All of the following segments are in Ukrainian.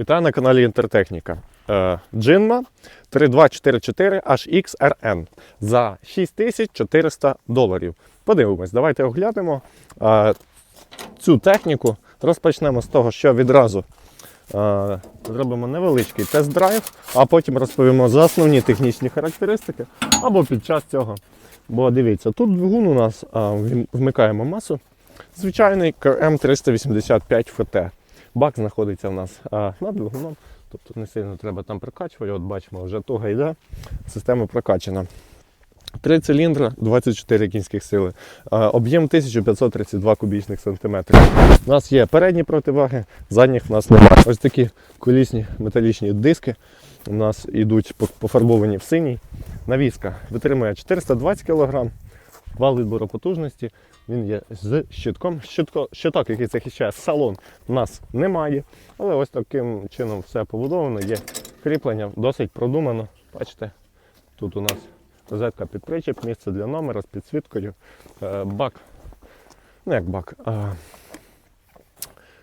Вітаю на каналі Інтертехніка. Е, Джинма 3244 HXRN за 6400 доларів. Подивимось, давайте оглянемо е, цю техніку. Розпочнемо з того, що відразу е, зробимо невеличкий тест-драйв, а потім розповімо за основні технічні характеристики або під час цього. Бо дивіться, тут двигун у нас вмикаємо масу. Звичайний КМ385 ФТ. Бак знаходиться в нас над двигуном, тобто не сильно треба там прокачувати. От бачимо, вже туга йде, система прокачана. Три циліндри, 24 кінських сили, об'єм 1532 кубічних сантиметрів. У нас є передні противаги, задніх в нас немає. Ось такі колісні металічні диски у нас йдуть пофарбовані в синій. Навіска витримує 420 кг, вал відбору потужності. Він є з щитком. Щитко, щиток, який захищає салон, у нас немає. Але ось таким чином все побудовано. Є кріплення, досить продумано. Бачите, тут у нас розетка під причіп, місце для номера з підсвіткою, е, бак. Ну як бак. А,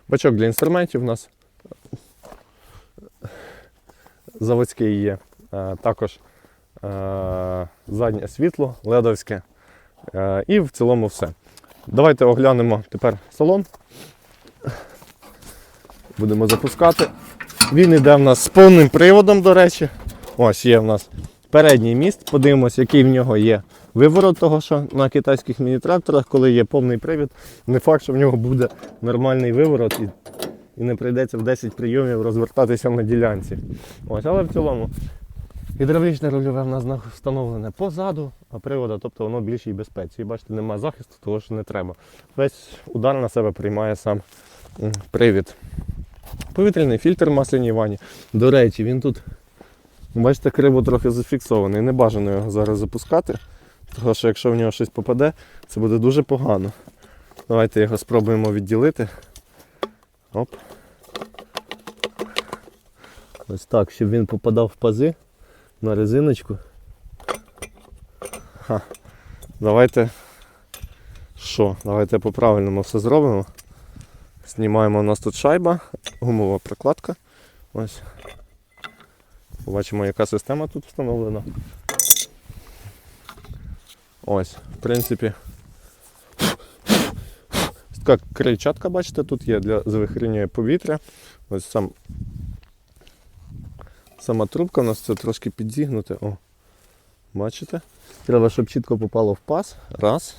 бачок для інструментів у нас заводський є. Е, Також е, заднє світло ледовське. Е, І в цілому все. Давайте оглянемо тепер салон. Будемо запускати. Він йде в нас з повним приводом, до речі. Ось є в нас передній міст. Подивимось, який в нього є виворот, того, що на китайських міні-тракторах, коли є повний привід, не факт, що в нього буде нормальний виворот і, і не прийдеться в 10 прийомів розвертатися на ділянці. Ось, але в цілому Гідравлічне рульове в нас встановлене позаду, а привода, тобто воно більшій безпеці. І бачите, немає захисту, того що не треба. Весь удар на себе приймає сам привід. Повітряний фільтр масляній ванні. До речі, він тут, бачите, криво трохи зафіксований. Не бажано його зараз запускати, тому що якщо в нього щось попаде, це буде дуже погано. Давайте його спробуємо відділити. Оп. Ось так, щоб він попадав в пази на резиночку. Ха. Давайте. Що? Давайте по-правильному все зробимо. Знімаємо у нас тут шайба, гумова прокладка. Ось. Побачимо, яка система тут встановлена. Ось, в принципі. Така крильчатка, бачите, тут є для завихрення повітря. Ось сам Сама трубка у нас це трошки підзігнуте. О, бачите? Треба, щоб чітко попало в паз. Раз.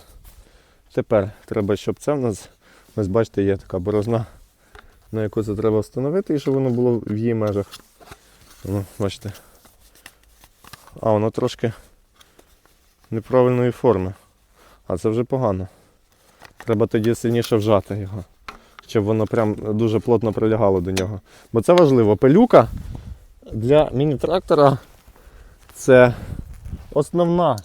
Тепер треба, щоб це в нас, ось бачите, є така борозна, на яку це треба встановити і щоб воно було в її межах. Ну, бачите. А, воно трошки неправильної форми. А це вже погано. Треба тоді сильніше вжати його, щоб воно прям дуже плотно прилягало до нього. Бо це важливо. Пилюка для міні-трактора це основна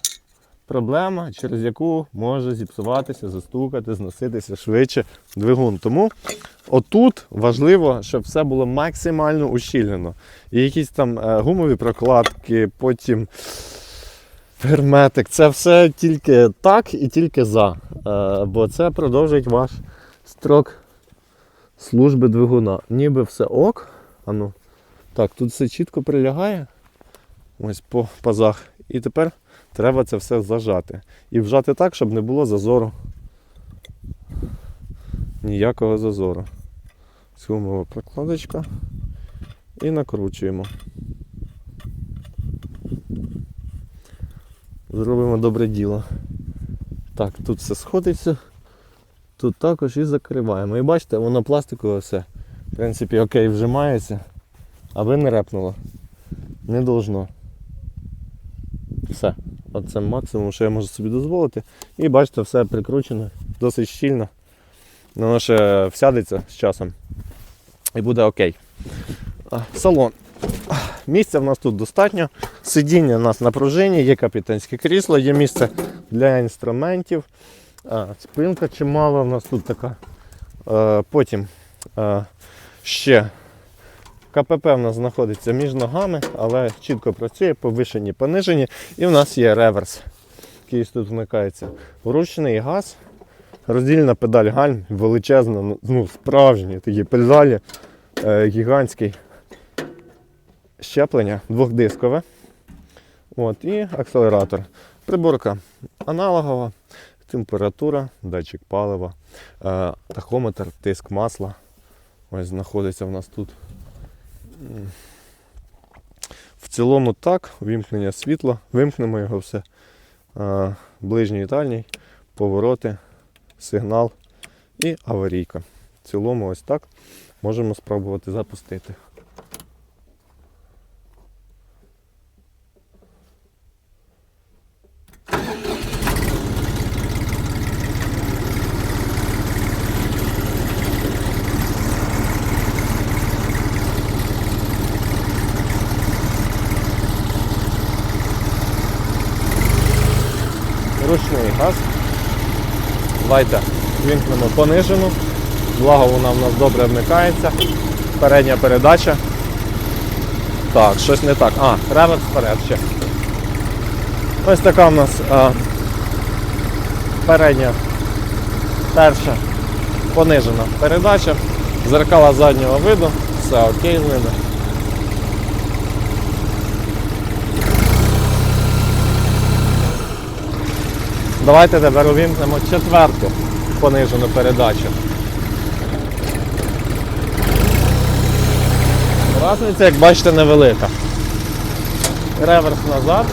проблема, через яку може зіпсуватися, застукати, зноситися швидше двигун. Тому отут важливо, щоб все було максимально ущільнено. І якісь там е, гумові прокладки, потім герметик. Це все тільки так і тільки за. Е, Бо це продовжить ваш строк служби двигуна. Ніби все ок. Ану. Так, тут все чітко прилягає. Ось по пазах. І тепер треба це все зажати. І вжати так, щоб не було зазору. Ніякого зазору. Сумова прокладочка. І накручуємо. Зробимо добре діло. Так, тут все сходиться. Тут також і закриваємо. І бачите, воно пластикове все. В принципі, окей, вжимається. Аби не репнуло. Не должно. Все. Оце максимум, що я можу собі дозволити. І бачите, все прикручено, досить щільно. Воно ще всядеться з часом. І буде окей. Салон. Місця в нас тут достатньо. Сидіння у нас на пружині, є капітанське крісло, є місце для інструментів. Спинка чимала в нас тут така. Е, Потім е, ще КПП в нас знаходиться між ногами, але чітко працює, повишені, понижені. І в нас є реверс, який тут вмикається. Вручний газ, роздільна педаль гальм, величезна, ну, ну справжні такі педалі, е, гігантський щеплення двохдискове. От, і акселератор. Приборка аналогова, температура, датчик палива, е, тахометр, тиск масла. Ось знаходиться в нас тут. В цілому так, вимкнення світла, вимкнемо його все. Ближній і дальній, повороти, сигнал і аварійка. В цілому ось так можемо спробувати запустити. Ручний газ. Давайте вімкнемо понижену. Благо вона в нас добре вмикається. Передня передача. Так, щось не так. А, реверс вперед ще. Ось така в нас а, передня, перша понижена передача. Зеркала заднього виду, все окей з ними. Давайте тепер увімкнемо четверту понижену передачу. Разниця, як бачите, невелика. Реверс назад.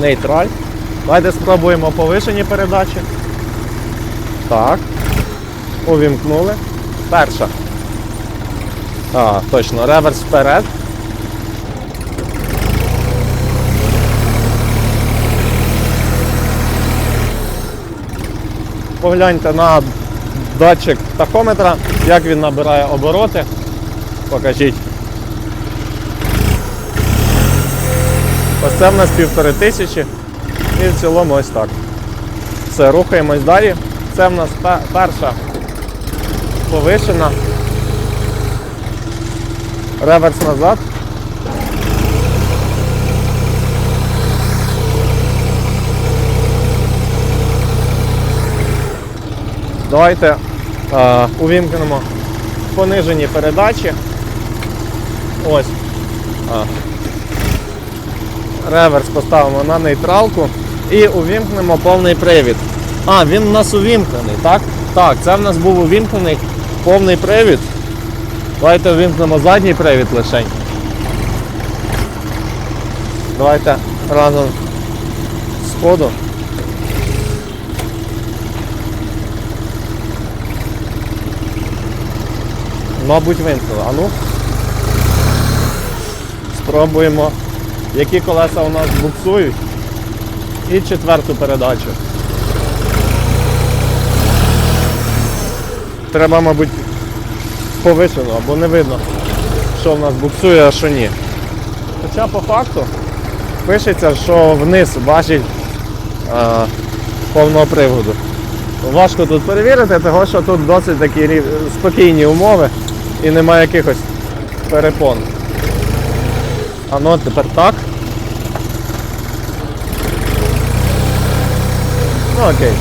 Нейтраль. Давайте спробуємо повишені передачі. Так. Увімкнули. Перша. А, точно, реверс вперед. Погляньте на датчик тахометра, як він набирає обороти. Покажіть. Ось це в нас півтори тисячі. І в цілому ось так. Все, рухаємось далі. Це в нас перша повишена. Реверс назад. Давайте е, увімкнемо понижені передачі. Ось. А. Реверс поставимо на нейтралку і увімкнемо повний привід. А, він у нас увімкнений, так? Так, це в нас був увімкнений повний привід. Давайте увімкнемо задній привід лишень. Давайте разом з ходу. Мабуть, вимкнули. А ну. Спробуємо, які колеса у нас буксують. І четверту передачу. Треба, мабуть, повишено, або не видно, що в нас буксує, а що ні. Хоча по факту пишеться, що вниз важіль а, повного приводу. Важко тут перевірити, тому що тут досить такі спокійні умови і немає якихось перепон. А ну тепер так. Ну окей.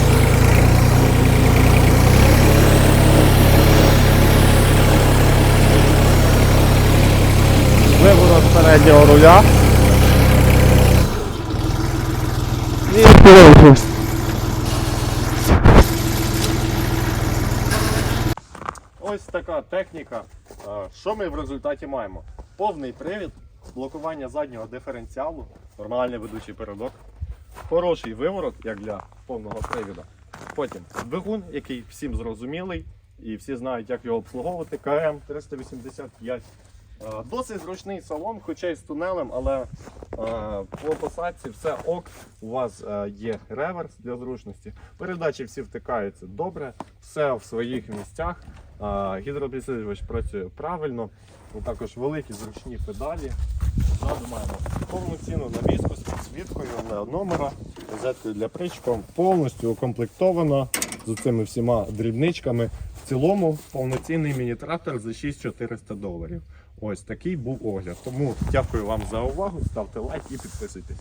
Виворот переднього руля. І Ось така техніка. Е, Що ми в результаті маємо? Повний привід, блокування заднього диференціалу, нормальний ведучий передок, хороший виворот, як для повного привіду. Потім двигун, який всім зрозумілий, і всі знають, як його обслуговувати. КМ 385. Е, Досить зручний салон, хоча й з тунелем, але е, по посадці все ок. У вас е, є реверс для зручності. Передачі всі втикаються добре, все в своїх місцях. Гідропідсилювач працює правильно. Також великі зручні педалі. Ззаду маємо повноцінну навіску з підсвіткою на номера, розеткою для причком, повністю укомплектована з цими всіма дрібничками. В цілому повноцінний міні-трактор за 6400 доларів. Ось такий був огляд. Тому дякую вам за увагу. Ставте лайк і підписуйтесь.